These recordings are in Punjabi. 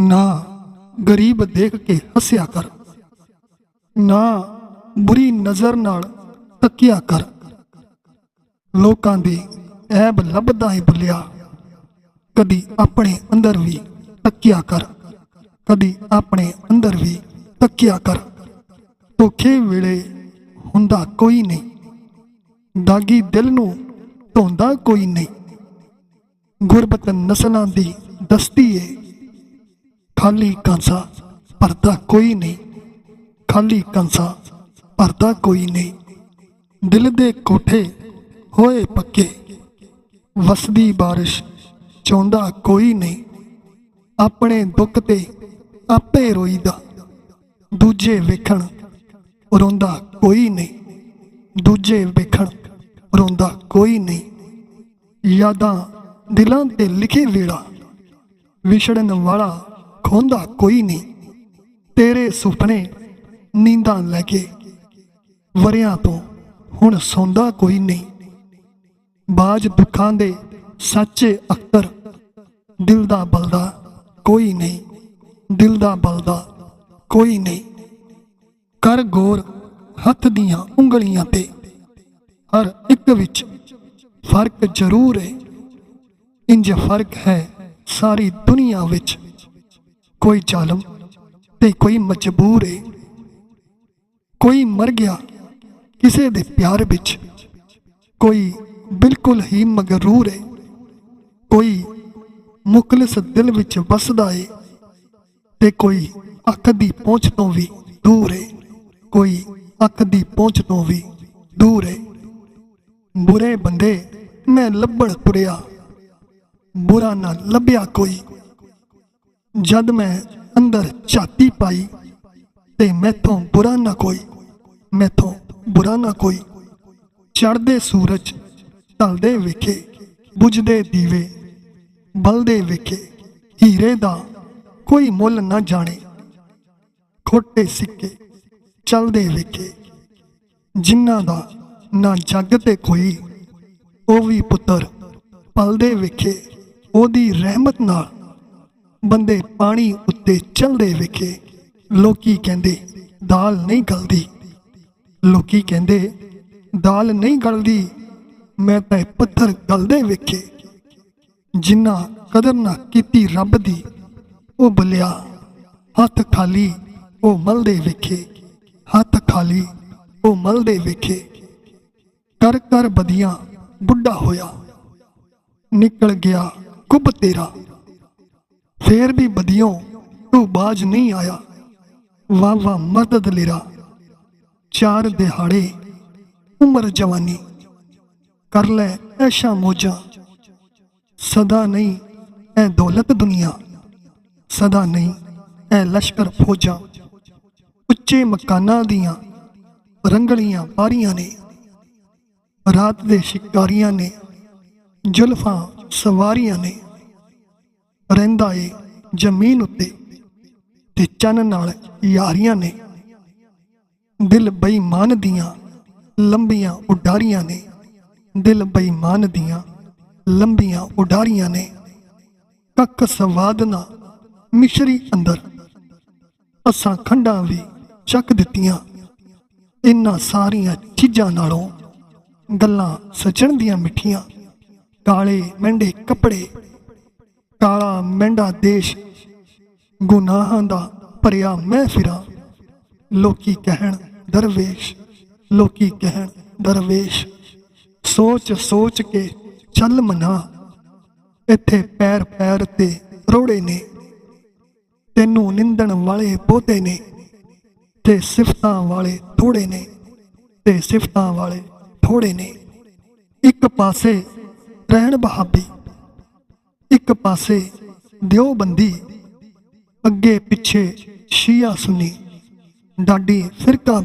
ਨਾ ਗਰੀਬ ਦੇਖ ਕੇ ਹੱਸਿਆ ਕਰ। ਨਾ ਬੁਰੀ ਨਜ਼ਰ ਨਾਲ ਤੱਕਿਆ ਕਰ। ਲੋਕਾਂ ਦੀ ਐਬ ਲੱਭਦਾ ਹੀ ਭੁੱਲਿਆ ਕਦੀ ਆਪਣੇ ਅੰਦਰ ਵੀ ਤੱਕਿਆ ਕਰ। ਕਦੀ ਆਪਣੇ ਅੰਦਰ ਵੀ ਤੱਕਿਆ ਕਰ। ਧੋਖੇ ਵੇਲੇ ਹੁੰਦਾ ਕੋਈ ਨਹੀਂ। ਦਾਗੀ ਦਿਲ ਨੂੰ ਧੋਂਦਾ ਕੋਈ ਨਹੀਂ। ਗੁਰਬਤ ਨਸਲਾਂ ਦੀ ਦਸਤੀ ਏ। ਖਾਲੀ ਕਾਂਸਾ ਭਰਦਾ ਕੋਈ ਨਹੀਂ। ਖਾਲੀ ਕਾਂਸਾ ਭਰਦਾ ਕੋਈ ਨਹੀਂ। ਦਿਲ ਦੇ ਕੋਠੇ ਹੋਏ ਪੱਕੇ। ਵਸਦੀ ਬਾਰਿਸ਼ ਚਾਹੁੰਦਾ ਕੋਈ ਨਹੀਂ। ਆਪਣੇ ਦੁੱਖ ਤੇ ਆਪੇ ਰੋਈਦਾ। ਦੂਜੇ ਵੇਖਣ ਰੋਂਦਾ ਕੋਈ ਨਹੀਂ। ਦੂਜੇ ਵੇਖਣ ਰੋਂਦਾ ਕੋਈ ਨਹੀਂ। ਯਾਦਾਂ ਦਿਲਾਂ ਤੇ ਲਿਖੇ ਵੇਲਾ ਵਿਛੜਨ ਵਾਲਾ ਖੋਂਦਾ ਕੋਈ ਨਹੀਂ। ਤੇਰੇ ਸੁਪਨੇ ਨੀਂਦਾਂ ਲੈ ਕੇ ਵਰਿਆਂ ਤੋਂ ਹੁਣ ਸੌਂਦਾ ਕੋਈ ਨਹੀਂ। ਬਾਜ ਦੁੱਖਾਂ ਦੇ ਸੱਚੇ ਅਖਤਰ ਦਿਲ ਦਾ ਬਲਦਾ ਕੋਈ ਨਹੀਂ। ਦਿਲ ਦਾ ਬਲਦਾ ਕੋਈ ਨਹੀਂ। ਕਰ ਗੌਰ ਹੱਥ ਦੀਆਂ ਉਂਗਲੀਆਂ ਤੇ ਹਰ ਇੱਕ ਵਿੱਚ ਫ਼ਰਕ ਜ਼ਰੂਰ ਹੈ ਇੰਜ ਫ਼ਰਕ ਹੈ ਸਾਰੀ ਦੁਨੀਆ ਵਿੱਚ। ਕੋਈ ਜ਼ਾਲਮ ਤੇ ਕੋਈ ਮਜਬੂਰ ਹੈ ਕੋਈ ਮਰ ਗਿਆ ਕਿਸੇ ਦੇ ਪਿਆਰ ਵਿੱਚ, ਕੋਈ ਬਿਲਕੁਲ ਹੀ ਮਗਰੂਰ ਹੈ ਕੋਈ ਮੁਖਲਿਸ ਦਿਲ ਵਿੱਚ ਵਸਦਾ ਏ ਤੇ ਕੋਈ ਅੱਖ ਦੀ ਪਹੁੰਚ ਤੋਂ ਵੀ ਦੂਰ ਏ। ਕੋਈ ਅੱਖ ਦੀ ਪਹੁੰਚ ਤੋਂ ਵੀ ਦੂਰ ਏ। ਬੁਰੇ ਬੰਦੇ ਮੈਂ ਲੱਭਣ ਤੁਰਿਆ, ਬੁਰਾ ਨਾ ਲੱਭਿਆ ਕੋਈ। ਜਦ ਮੈਂ ਅੰਦਰ ਝਾਤੀ ਪਾਈ ਤੇ ਮੈਥੋਂ ਬੁਰਾ ਨਾ ਕੋਈ, ਮੈਥੋਂ ਬੁਰਾ ਨਾ ਕੋਈ। ਚੜ੍ਹਦੇ ਸੂਰਜ, ਢਲਦੇ ਵਿਖੇ, ਬੁਝਦੇ ਦੀਵੇ, ਬਲਦੇ ਵਿਖੇ, ਹੀਰੇ ਦਾ ਕੋਈ ਮੁੱਲ ਨਾ ਜਾਣੇ। ਖੋਟੇ ਸਿੱਕੇ ਚਲਦੇ ਵੇਖੇ, ਜਿਨ੍ਹਾਂ ਦਾ ਨਾ ਜੱਗ ਤੇ ਕੋਈ, ਉਹ ਵੀ ਪੁੱਤਰ ਪਲਦੇ ਵਿਖੇ, ਉਹਦੀ ਰਹਿਮਤ ਨਾਲ ਬੰਦੇ ਪਾਣੀ ਉੱਤੇ ਚੱਲਦੇ ਵੇਖੇ। ਲੋਕੀ ਕਹਿੰਦੇ, ਦਾਲ ਨਹੀਂ ਗਲਦੀ। ਲੋਕੀ ਕਹਿੰਦੇ, ਦਾਲ ਨਹੀਂ ਗਲਦੀ। ਮੈਂ ਤਾਂ ਪੱਥਰ ਗਲਦੇ ਵੇਖੇ। ਜਿੰਨਾ ਕਦਰ ਨਾ ਕੀਤੀ ਰੱਬ ਦੀ, ਉਹ ਬਲਿਆ। ਹੱਥ ਖਾਲੀ, ਉਹ ਮਲਦੇ ਵੇਖੇ। ਹੱਥ ਖਾਲੀ, ਉਹ ਮਲਦੇ ਵੇਖੇ। ਕਰ ਕਰ ਬਦੀਆਂ ਬੁੱਢਾ ਹੋਇਆ। ਨਿਕਲ ਗਿਆ ਕੁੱਬ ਤੇਰਾ। ਫੇਰ ਵੀ ਬදිयों ਤੂੰ ਬਾਜ ਨਹੀਂ ਆਇਆ। ਵਾਹ ਵਾਹ, ਮਦਦ ਲੇਰਾ। ਚਾਰ ਦਿਹਾੜੇ, ਉਮਰ ਜਵਾਨੀ। ਕਰ ਲੈ ਐਸ਼ਾ ਮੋਜਾਂ। ਸਦਾ ਨਹੀਂ ਐ ਦੌਲਤ ਦੁਨੀਆ। ਸਦਾ ਨਹੀਂ ਐ ਲਸ਼ਕਰ ਫੌਜਾਂ। ਉੱਚੇ ਮਕਾਨਾਂ ਦੀਆਂ ਰੰਗਲੀਆਂ ਪਾਰੀਆਂ ਨੇ। ਰਾਤ ਦੇ ਸ਼ਿਕਾਰੀਆਂ ਨੇ, ਜ਼ੁਲਫਾਂ ਸਵਾਰੀਆਂ ਨੇ। ਰਹਿੰਦਾ ਏ ਜ਼ਮੀਨ ਉੱਤੇ ਤੇ ਚੰਨ ਨਾਲ ਯਾਰੀਆਂ ਨੇ। ਦਿਲ ਬੇਈਮਾਨ ਦੀਆਂ ਲੰਬੀਆਂ ਉਡਾਰੀਆਂ ਨੇ। ਦਿਲ ਬੇਈਮਾਨ ਦੀਆਂ ਲੰਬੀਆਂ ਉਡਾਰੀਆਂ ਨੇ। ਕੱਕ ਸਵਾਦ ਨਾ ਮਿਸ਼ਰੀ ਅੰਦਰ ਅਸਾਂ ਖੰਡਾਂ ਵੀ ਚੱਕ ਦਿੱਤੀਆਂ। ਇਨ੍ਹਾਂ ਸਾਰੀਆਂ ਚੀਜ਼ਾਂ ਨਾਲੋਂ ਗੱਲਾਂ ਸਜਣ ਦੀਆਂ ਮਿੱਠੀਆਂ ਕਾਲੇ ਮਹਿੰਡੇ ਕੱਪੜੇ ਕਾਲਾ ਮਹਿੰਡਾ ਦੇਸ਼ ਗੁਨਾਹਾਂ ਦਾ ਭਰਿਆ ਮੈਂ ਫਿਰਾਂ ਲੋਕੀ ਕਹਿਣ ਦਰਵੇਸ਼, ਲੋਕੀ ਕਹਿਣ ਦਰਵੇਸ਼। ਸੋਚ ਸੋਚ ਕੇ ਚੱਲ ਮਨਾ, ਇੱਥੇ ਪੈਰ ਪੈਰ ਤੇ ਰੋੜੇ ਨੇ। ਤੈਨੂੰ ਨਿੰਦਣ ਵਾਲੇ ਬਹੁਤੇ ਨੇ, ਤੇ ਸਿਫਤਾਂ ਵਾਲੇ ਥੋੜੇ ਨੇ, ਤੇ ਸਿਫਤਾਂ ਵਾਲੇ ਥੋੜੇ ਨੇ। ਇੱਕ ਪਾਸੇ ਰਹਿਣ ਬਹਾਬੀ ਇੱਕ ਪਾਸੇ ਦਿਓ ਬੰਦੀ ਅੱਗੇ ਪਿੱਛੇ ਸ਼ੀਆ ਸੁਨੀ ਡਾਡੀ ਫਿਰਕਾ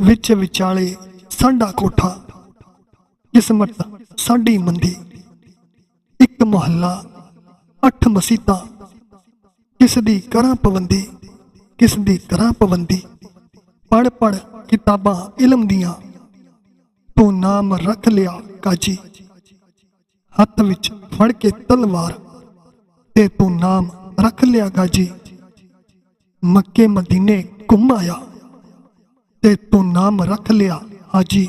ਵਿੱਚ ਵਿਚਾਲੇ ਸਾਡਾ ਕੋਠਾ, ਕਿਸਮਤ ਸਾਡੀ ਮੰਦੀ। ਇੱਕ ਮੁਹੱਲਾ, ਅੱਠ ਮਸੀਤਾਂ ਕਿਸ ਦੀ ਕਰਾਂ ਪਵੰਦੀ ਕਿਸ ਦੀ ਕਰਾਂ ਪਵੰਦੀ ਪੜ ਪੜ ਕਿਤਾਬਾਂ ਇਲਮ ਦੀਆਂ, ਤੂੰ ਨਾਮ ਰੱਖ ਲਿਆ ਕਾਜੀ। ਹੱਥ ਵਿੱਚ ਫੜ ਕੇ ਤਲਵਾਰ ਤੇ ਤੂੰ ਨਾਮ ਰੱਖ ਲਿਆ ਗਾਜੀ ਮੱਕੇ ਮਦੀਨੇ ਘੁੰਮ ਆਇਆ ਤੇ ਤੂੰ ਨਾਮ ਰੱਖ ਲਿਆ ਹਾਜੀ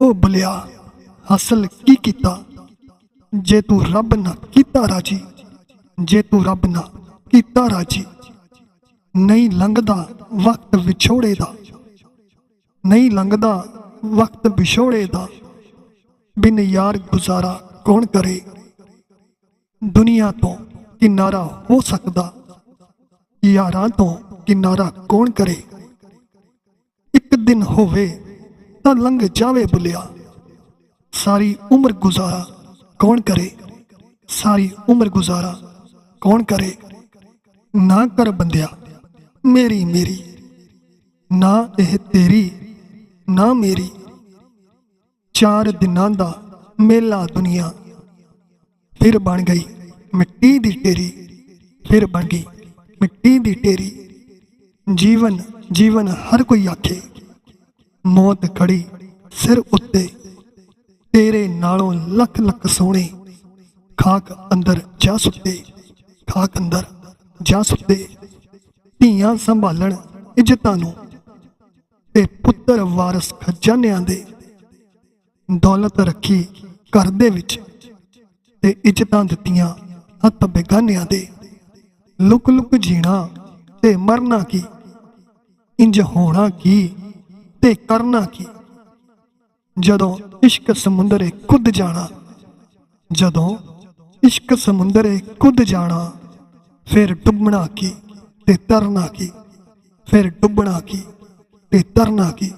ਉਹ ਬਲਿਆ, ਹਾਸਲ ਕੀ ਕੀਤਾ? ਜੇ ਤੂੰ ਰੱਬ ਨਾ ਕੀਤਾ ਰਾਜੀ, ਜੇ ਤੂੰ ਰੱਬ ਨਾ ਕੀਤਾ ਰਾਜੀ, ਨਹੀਂ ਲੰਘਦਾ ਵਕਤ ਵਿਛੋੜੇ ਦਾ, ਨਹੀਂ ਲੰਘਦਾ ਵਕਤ ਵਿਛੋੜੇ ਦਾ। ਬਿਨ ਯਾਰ ਗੁਜ਼ਾਰਾ ਕੌਣ ਕਰੇ? ਦੁਨੀਆ ਤੋਂ ਕਿਨਾਰਾ ਹੋ ਸਕਦਾ? ਯਾਰਾਂ ਤੋਂ ਕਿਨਾਰਾ ਕੌਣ ਕਰੇ? ਇੱਕ ਦਿਨ ਹੋਵੇ ਤਾਂ ਲੰਘ ਜਾਵੇ ਬੁਲਿਆ। ਸਾਰੀ ਉਮਰ ਗੁਜ਼ਾਰਾ ਕੌਣ ਕਰੇ? ਸਾਰੀ ਉਮਰ ਗੁਜ਼ਾਰਾ ਕੌਣ ਕਰੇ? ਨਾ ਕਰ ਬੰਦਿਆ, ਮੇਰੀ ਮੇਰੀ। ਨਾ ਇਹ ਤੇਰੀ, ਨਾ ਮੇਰੀ। ਚਾਰ ਦਿਨਾਂ ਦਾ ਮੇਲਾ ਦੁਨੀਆ। ਫਿਰ ਬਣ ਗਈ ਮਿੱਟੀ ਦੀ ਢੇਰੀ। ਫਿਰ ਬਣ ਗਈ ਮਿੱਟੀ ਦੀ ਢੇਰੀ। ਜੀਵਨ ਜੀਵਨ ਹਰ ਕੋਈ ਆਖੇ। ਮੌਤ ਖੜੀ ਸਿਰ ਉੱਤੇ। ਤੇਰੇ ਨਾਲੋਂ ਲੱਖ ਲੱਖ ਸੋਹਣੇ। ਖਾਕ ਅੰਦਰ ਜਾ ਸੁੱਤੇ। ਖਾਕ ਅੰਦਰ ਜਾ ਸੁੱਤੇ। ਧੀਆਂ ਸੰਭਾਲਣ ਇੱਜ਼ਤਾਂ ਨੂੰ। ਤੇ ਪੁੱਤਰ ਵਾਰਸ ਖਜ਼ਾਨਿਆਂ ਦੇ। ਦੌਲਤ ਰੱਖੀ ਘਰ ਦੇ ਵਿੱਚ ਤੇ ਇੱਜ਼ਤਾਂ ਦਿੱਤੀਆਂ। ਹੱਥ ਬੇਗਾਨਿਆਂ ਦੇ ਲੁਕ ਲੁਕ ਜੀਣਾ ਤੇ ਮਰਨਾ ਕੀ? ਇੰਜ ਹੋਣਾ ਕੀ ਤੇ ਕਰਨਾ ਕੀ? ਜਦੋਂ ਇਸ਼ਕ ਸਮੁੰਦਰੇ ਕੁੱਦ ਜਾਣਾ, ਜਦੋਂ ਇਸ਼ਕ ਸਮੁੰਦਰੇ ਕੁੱਦ ਜਾਣਾ, ਫਿਰ ਡੁੱਬਣਾ ਕੀ ਤੇ ਤਰਨਾ ਕੀ? ਫਿਰ ਡੁੱਬਣਾ ਕੀ ਤੇ ਤਰਨਾ ਕੀ?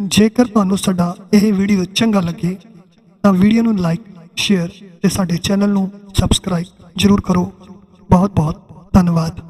ਜੇਕਰ ਤੁਹਾਨੂੰ ਸਾਡਾ ਇਹ ਵੀਡੀਓ ਚੰਗਾ ਲੱਗੇ ਤਾਂ ਵੀਡੀਓ ਨੂੰ ਲਾਈਕ ਸ਼ੇਅਰ ਤੇ ਸਾਡੇ ਚੈਨਲ ਨੂੰ ਸਬਸਕ੍ਰਾਈਬ ਜਰੂਰ ਕਰੋ। ਬਹੁਤ ਬਹੁਤ ਧੰਨਵਾਦ।